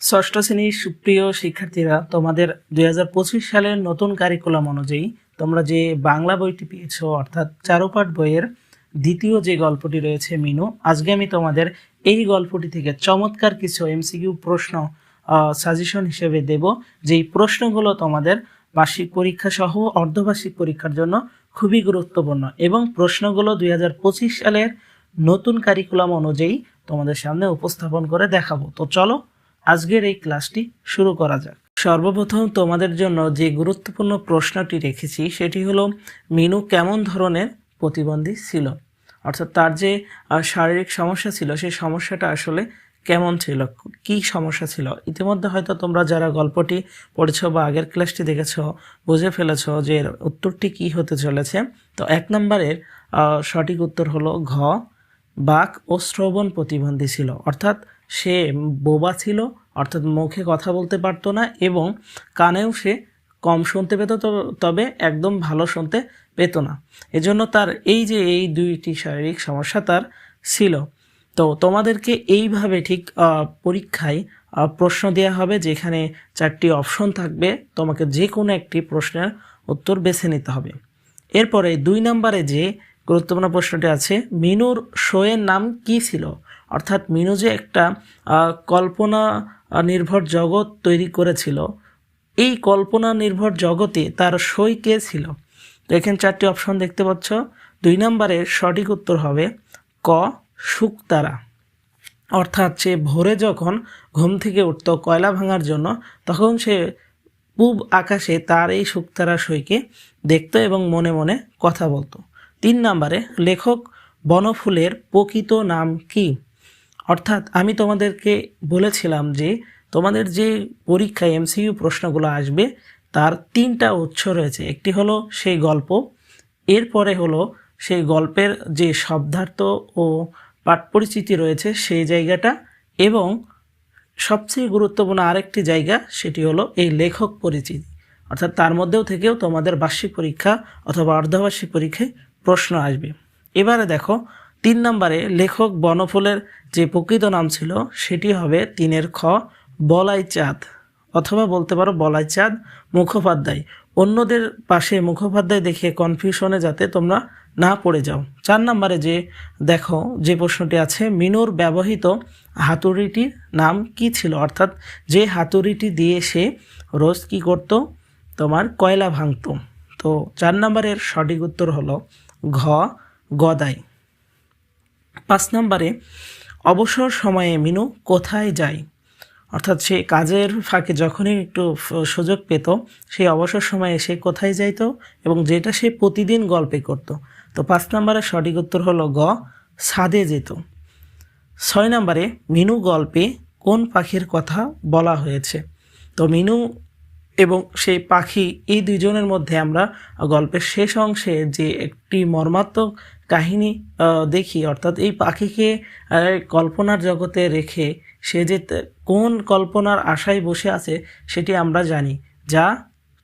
ষষ্ঠ শ্রেণির সুপ্রিয় শিক্ষার্থীরা, তোমাদের দুই হাজার পঁচিশ সালের নতুন কারিকুলাম অনুযায়ী তোমরা যে বাংলা বইটি পেয়েছ, অর্থাৎ চারুপাঠ বইয়ের দ্বিতীয় যে গল্পটি রয়েছে মিনু, আজকে আমি তোমাদের এই গল্পটি থেকে চমৎকার কিছু এমসিকিউ প্রশ্ন সাজেশন হিসেবে দেব, যেই প্রশ্নগুলো তোমাদের বার্ষিক পরীক্ষা সহ অর্ধবার্ষিক পরীক্ষার জন্য খুবই গুরুত্বপূর্ণ এবং প্রশ্নগুলো দুই হাজার পঁচিশ সালের নতুন কারিকুলাম অনুযায়ী তোমাদের সামনে উপস্থাপন করে দেখাবো। তো চলো আজকের এই ক্লাসটি শুরু করা যাক। সর্বপ্রথম তোমাদের জন্য যে গুরুত্বপূর্ণ প্রশ্নটি রেখেছি, সেটি হলো, মিনু কেমন ধরনের প্রতিবন্ধী ছিল? অর্থাৎ তার যে শারীরিক সমস্যা ছিল সেই সমস্যাটা আসলে কেমন ছিল? কি সমস্যা ছিল? ইতিমধ্যে হয়তো তোমরা যারা গল্পটি পড়েছো বা আগের ক্লাসটি দেখেছ, বুঝে ফেলেছ যে এর উত্তরটি কি হতে চলেছে। তো এক নম্বরের সঠিক উত্তর হলো ঘ, বাক ও শ্রবণ প্রতিবন্ধী ছিল। অর্থাৎ সে বোবা ছিল, অর্থাৎ মুখে কথা বলতে পারতো না এবং কানেও সে কম শুনতে পেত তবে একদম ভালো শুনতে পেত না। এজন্য তার এই যে এই দুইটি শারীরিক সমস্যা তার ছিল। তো তোমাদেরকে এইভাবে ঠিক পরীক্ষায় প্রশ্ন দেওয়া হবে যেখানে চারটি অপশন থাকবে। তোমাকে যে কোনো একটি প্রশ্নের উত্তর বেছে নিতে হবে। এরপরে দুই নম্বরে যে গুরুত্বপূর্ণ প্রশ্নটি আছে, মিনুর শোয়ের নাম কি ছিল? অর্থাৎ মিনু যে একটা কল্পনা নির্ভর জগৎ তৈরি করেছিল, এই কল্পনা নির্ভর জগতে তার সই কে ছিল? তো এখানে চারটি অপশন দেখতে পাচ্ছ। দুই নম্বরের সঠিক উত্তর হবে ক, শুকতারা। অর্থাৎ সে ভোরে যখন ঘুম থেকে উঠত কয়লা ভাঙার জন্য, তখন সে পূব আকাশে তার এই শুকতারা সইকে দেখত এবং মনে মনে কথা বলতো। তিন নম্বরে, লেখক বনফুলের প্রকৃত নাম কি? অর্থাৎ আমি তোমাদেরকে বলেছিলাম যে তোমাদের যে পরীক্ষায় এমসিইউ প্রশ্নগুলো আসবে, তার তিনটা উৎস রয়েছে। একটি হলো সেই গল্প, এরপরে হলো সেই গল্পের যে শব্দার্থ ও পাঠ পরিচিতি রয়েছে সেই জায়গাটা, এবং সবচেয়ে গুরুত্বপূর্ণ আরেকটি জায়গা, সেটি হলো এই লেখক পরিচিতি। অর্থাৎ তার মধ্যেও থেকেও তোমাদের বার্ষিক পরীক্ষা অথবা অর্ধবার্ষিক পরীক্ষায় প্রশ্ন আসবে। এবারে দেখো, তিন নম্বরে লেখক বনফুলের যে প্রকৃত নাম ছিল, সেটি হবে তিনের খ বলাই চাঁদ অথবা বলতে পারো বলাই চাঁদ মুখোপাধ্যায়। অন্যদের পাশে মুখোপাধ্যায় দেখে কনফিউশনে যাতে তোমরা না পড়ে যাও। চার নম্বরে যে, দেখো, যে প্রশ্নটি আছে, মিনুর ব্যবহৃত হাতুড়িটির নাম কি ছিল? অর্থাৎ যে হাতুড়িটি দিয়ে সে রোজ কি করত? তোমার কয়লা ভাঙতো। তো চার নম্বরের সঠিক উত্তর হলো ঘ, গদাই। পাঁচ নম্বরে, অবসর সময়ে মিনু কোথায় যায়? অর্থাৎ সে কাজের ফাঁকে যখনই একটু সুযোগ পেত, সেই অবসর সময়ে সে কোথায় যাইতো এবং যেটা সে প্রতিদিন গল্পে করত। তো পাঁচ নম্বরের সঠিক উত্তর হলো গ, ছাদে যেত। ছয় নম্বরে, মিনু গল্পে কোন পাখির কথা বলা হয়েছে? তো মিনু এবং সেই পাখি, এই দুজনের মধ্যে আমরা গল্পের শেষ অংশে যে একটি মর্মাত্মক কাহিনী দেখি, অর্থাৎ এই পাখিকে কল্পনার জগতে রেখে সে যে কোন কল্পনার আশায় বসে আছে সেটি আমরা জানি। যা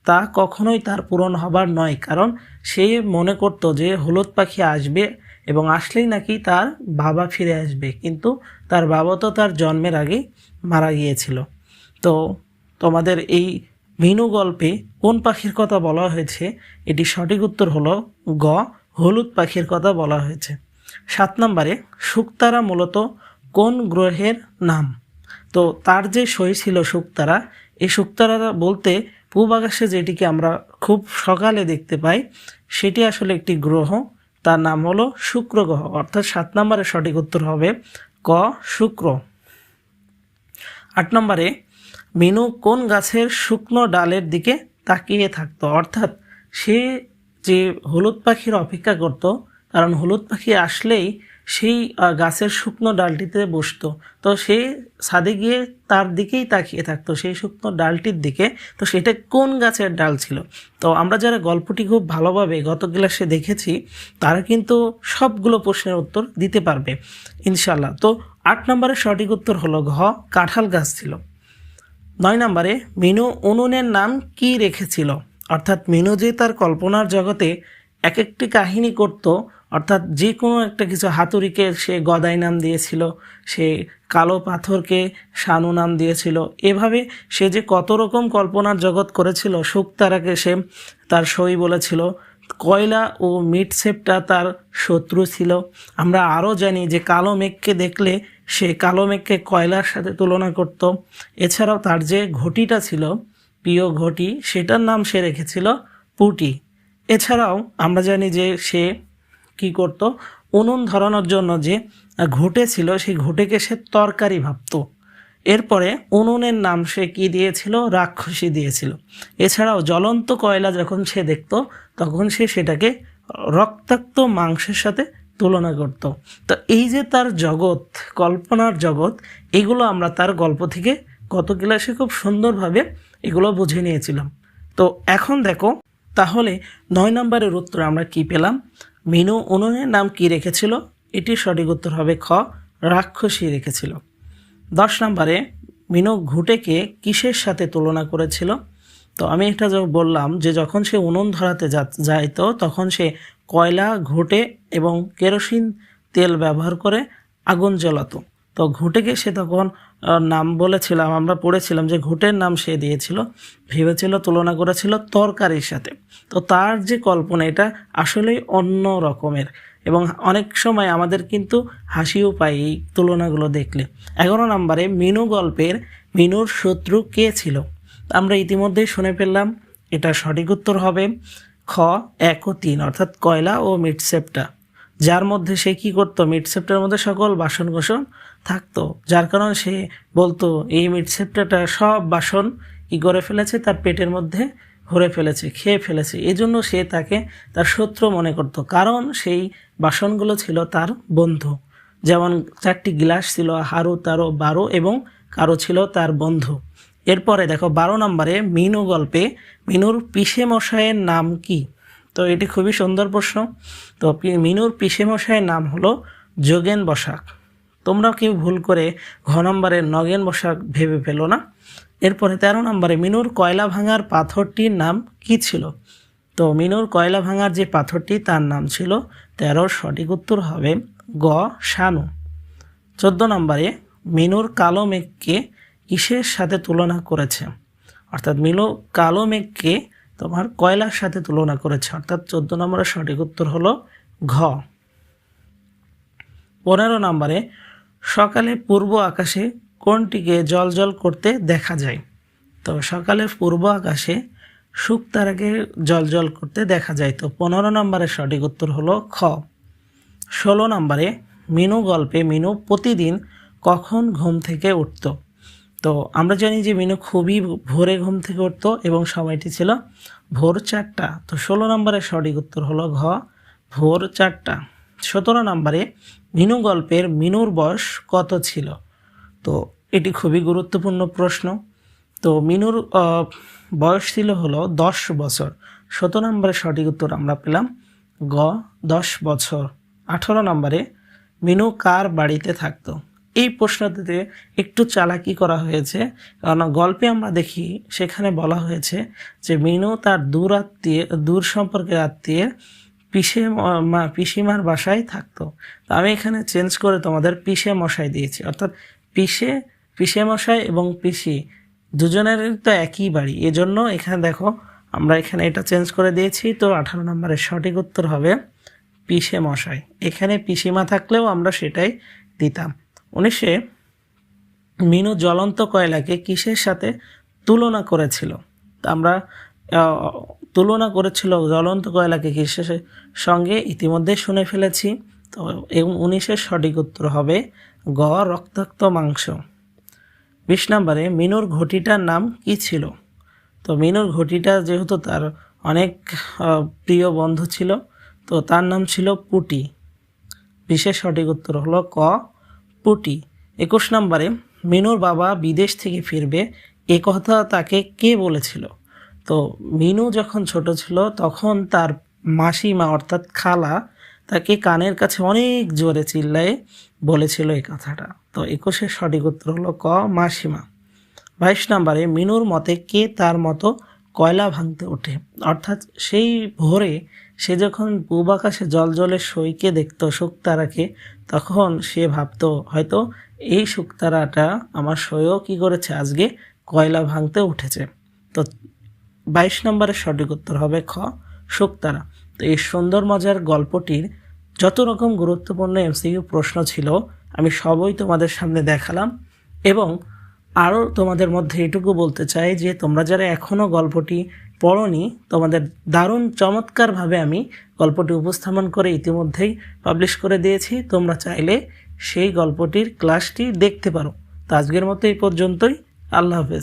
তা কখনোই তার পূরণ হবার নয়, কারণ সে মনে করত যে হলুদ পাখি আসবে এবং আসলেই নাকি তার বাবা ফিরে আসবে, কিন্তু তার বাবা তো তার জন্মের আগেই মারা গিয়েছিল। তো তোমাদের এই মিনু গল্পে কোন পাখির কথা বলা হয়েছে? এটি সঠিক উত্তর হলো গ, হলুদ পাখির কথা বলা হয়েছে। সাত নম্বরে, শুক্তারা মূলত কোন গ্রহের নাম? তো তার যে সই ছিল শুকতারা, এই শুক্তারা বলতে পূব আকাশে যেটিকে আমরা খুব সকালে দেখতে পাই, সেটি আসলে একটি গ্রহ। তার নাম হলো শুক্র গ্রহ। অর্থাৎ সাত নম্বরের সঠিক উত্তর হবে ক, শুক্র। আট নম্বরে মিনু কোন গাছের শুকনো ডালের দিকে তাকিয়ে থাকতো? অর্থাৎ সে যে হলুদ পাখির অপেক্ষা করত, কারণ হলুদ পাখি আসলেই সেই গাছের শুকনো ডালটিতে বসতো। তো সে ছাদে গিয়ে তার দিকেই তাকিয়ে থাকতো, সেই শুকনো ডালটির দিকে। তো সেটা কোন গাছের ডাল ছিল? তো আমরা যারা গল্পটি খুব ভালোভাবে গত ক্লাসে দেখেছি, তারা কিন্তু সবগুলো প্রশ্নের উত্তর দিতে পারবে ইনশাল্লাহ তো আট নম্বরের সঠিক উত্তর হলো ঘ, কাঁঠাল গাছ ছিল। নয় নম্বরে, মিনু উনুনের নাম কি রেখেছিল? অর্থাৎ মিনু যে তার কল্পনার জগতে এক একটি কাহিনী করত, অর্থাৎ যে কোনো একটা কিছু হাতুড়িকে সে গদাই নাম দিয়েছিল, সে কালো পাথরকে শানু নাম দিয়েছিল। এভাবে সে যে কত রকম কল্পনার জগৎ করেছিল শুকতারাকে সে তার সই বলেছিল। কয়লা ও মিট সেপটা তার শত্রু ছিল। আমরা আরও জানি যে কালো মেঘকে দেখলে সে কালো মেঘকে কয়লার সাথে তুলনা করত। এছাড়াও তার যে ঘটিটা ছিল, প্রিয় ঘটি, সেটার নাম সে রেখেছিল পুটি। এছাড়াও আমরা জানি যে সে কি করত, উনুন ধরানোর জন্য যে ঘুটে ছিল, সেই ঘুটেকে সে তরকারি ভাবতো। এরপরে উনুনের নাম সে কি দিয়েছিল? রাক্ষসী দিয়েছিল। এছাড়াও জ্বলন্ত কয়লা যখন সে দেখত, তখন সে সেটাকে রক্তাক্ত মাংসের সাথে তুলনা করত। তো এই যে তার জগৎ, কল্পনার জগৎ, এগুলো আমরা তার গল্প থেকে গত ক্লাসে খুব সুন্দরভাবে এগুলো বুঝে নিয়েছিলাম। তো এখন দেখো, তাহলে নয় নম্বরের উত্তর আমরা কি পেলাম? মিনু উনুনের নাম কি রেখেছিল? এটি সঠিক উত্তর হবে খ, রাক্ষসী রেখেছিল। দশ নম্বরে, মিনু ঘুটেকে কিসের সাথে তুলনা করেছিল? তো আমি এটা বললাম যে যখন সে উনুন ধরাতে যাইতো, তখন সে কয়লা, ঘুটে এবং কেরোসিন তেল ব্যবহার করে আগুন জ্বালাতো। তো ঘুটেকে সে তখন নাম বলেছিলাম, আমরা পড়েছিলাম যে ঘুটের নাম সে দিয়েছিল, ভেবেছিল, তুলনা করেছিল তরকারির সাথে। তো তার যে কল্পনা, এটা আসলেই অন্য রকমের। এবং অনেক সময় আমাদের কিন্তু হাসিও পাই এই তুলনাগুলো দেখলে। এগারো নম্বরে, মিনু গল্পের, মিনুর শত্রু কে ছিল? আমরা ইতিমধ্যেই শুনে ফেললাম, এটা সঠিক উত্তর হবে খ, এক ও তিন, অর্থাৎ কয়লা ও মিটসেপটা। যার মধ্যে সে কি করতো? মিটসেপ্টার মধ্যে সকল বাসন কোসন থাকতো, যার কারণে সে বলতো, এই মিটসেপ্টাটা সব বাসন কি করে ফেলেছে? তার পেটের মধ্যে ভরে ফেলেছে, খেয়ে ফেলেছে। এই জন্য সে তাকে তার শত্রু মনে করত, কারণ সেই বাসনগুলো ছিল তার বন্ধু। যেমন চারটি গ্লাস ছিল, হারু, তারো, বারো, এবং কারও ছিল তার বন্ধু। এরপরে দেখো বারো নম্বরে মিনু গল্পে, মিনুর পিসে মশাইয়ের নাম কি? তো এটি খুবই সুন্দর প্রশ্ন। তো মিনুর পিসে মশাইয়ের নাম হলো যোগেন বসাক। তোমরা কেউ ভুল করে ঘ নম্বরে নগেন বসাক ভেবে ফেলো না। এরপরে তেরো নম্বরে মিনুর কয়লা ভাঙার পাথরটির নাম কি ছিল? তো মিনুর কয়লা ভাঙার যে পাথরটি তার নাম ছিল, তেরোর সঠিক উত্তর হবে গ, শানু। চোদ্দ নম্বরে মিনুর কালো মেঘকে কিসের সাথে তুলনা করেছে। অর্থাৎ মিনু কালো মেঘকে তোমার কয়লার সাথে তুলনা করেছে। অর্থাৎ চোদ্দ নম্বরের সঠিক উত্তর হলো ঘ। পনেরো নম্বরে সকালে পূর্ব আকাশে কোনটিকে জল জল করতে দেখা যায়? তো সকালে পূর্ব আকাশে শুকতারাকে জল জল করতে দেখা যায়। তো পনেরো নম্বরের সঠিক উত্তর হলো খ। ষোলো নম্বরে মিনু গল্পে মিনু প্রতিদিন কখন ঘুম থেকে উঠত? তো আমরা জানি যে মিনু খুবই ভোরে ঘুম থেকে উঠতো এবং সময়টি ছিল ভোর চারটা। তো ষোলো নম্বরের সঠিক উত্তর হলো ঘ, ভোর চারটা। সতেরো নম্বরে মিনু গল্পের মিনুর বয়স কত ছিল? তো এটি খুবই গুরুত্বপূর্ণ প্রশ্ন। তো মিনুর বয়স ছিল হলো দশ বছর। সতেরো নম্বরের সঠিক উত্তর আমরা পেলাম গ দশ বছর। আঠেরো নম্বরে মিনু কার বাড়িতে থাকতো? এই প্রশ্নটিতে একটু চালাকি করা হয়েছে। কারণ গল্পে আমরা দেখি, সেখানে বলা হয়েছে যে মিনু তার দূর আত্মীয়, দূর সম্পর্কের আত্মীয়ের পিসে মা, পিসিমার বাসায় থাকতো। তো আমি এখানে চেঞ্জ করে তোমাদের পিসে মশাই দিয়েছি। অর্থাৎ পিসে পিসে মশাই এবং পিসি দুজনের তো একই বাড়ি। এজন্য এখানে দেখো, আমরা এখানে এটা চেঞ্জ করে দিয়েছি। তো আঠারো নম্বরের সঠিক উত্তর হবে পিসে মশাই এখানে পিসিমা থাকলেও আমরা সেটাই দিতাম। উনিশে মিনু জ্বলন্ত কয়লাকে কিসের সাথে তুলনা করেছিল? আমরা তুলনা করেছিল জ্বলন্ত কয়লাকে কিসের সঙ্গে ইতিমধ্যে শুনে ফেলেছি। তো, এবং উনিশের সঠিক উত্তর হবে গ, রক্তাক্ত মাংস। বিশ নম্বরে, মিনুর ঘটিটার নাম কি ছিল? তো, মিনুর ঘটিটা যেহেতু তার অনেক প্রিয় বন্ধু ছিল, তো তার নাম ছিল পুটি। বিশেষ সঠিক উত্তর হলো ক পুটি একুশ নম্বরে মিনুর বাবা বিদেশ থেকে ফিরবে, এ কথা তাকে কে বলেছিল? তো মিনু যখন ছোট ছিল, তখন তার মাসিমা অর্থাৎ খালা তাকে কানের কাছে অনেক জোরে চিল্লায়ে বলেছিল এই কথাটা। তো একুশের সঠিক উত্তর হলো ক, মাসিমা। বাইশ নম্বরে মিনুর মতে কে তার মতো কয়লা ভাঙতে ওঠে? অর্থাৎ সেই ভোরে সে যখন পূব আকাশে জল জলের সইকে দেখতো শোক তারাকে তখন সে ভাবতো, হয়তো এই শুকতারাটা আমার সয়েও কী করেছে? আজকে কয়লা ভাঙতে উঠেছে। তো বাইশ নম্বরের সঠিক উত্তর হবে খ, শুকতারা। তো এই সুন্দর মজার গল্পটির যত রকম গুরুত্বপূর্ণ এমসিকিউ প্রশ্ন ছিল, আমি সবই তোমাদের সামনে দেখালাম এবং আরও তোমাদের মধ্যে এটুকু বলতে চাই যে তোমরা যারা এখনও গল্পটি পড়নি, তোমাদের দারুণ চমৎকারভাবে আমি গল্পটি উপস্থাপন করে ইতিমধ্যেই পাবলিশ করে দিয়েছি। তোমরা চাইলে সেই গল্পটির ক্লাসটি দেখতে পারো। তো আজকের মতো এই পর্যন্তই। আল্লাহ হাফেজ।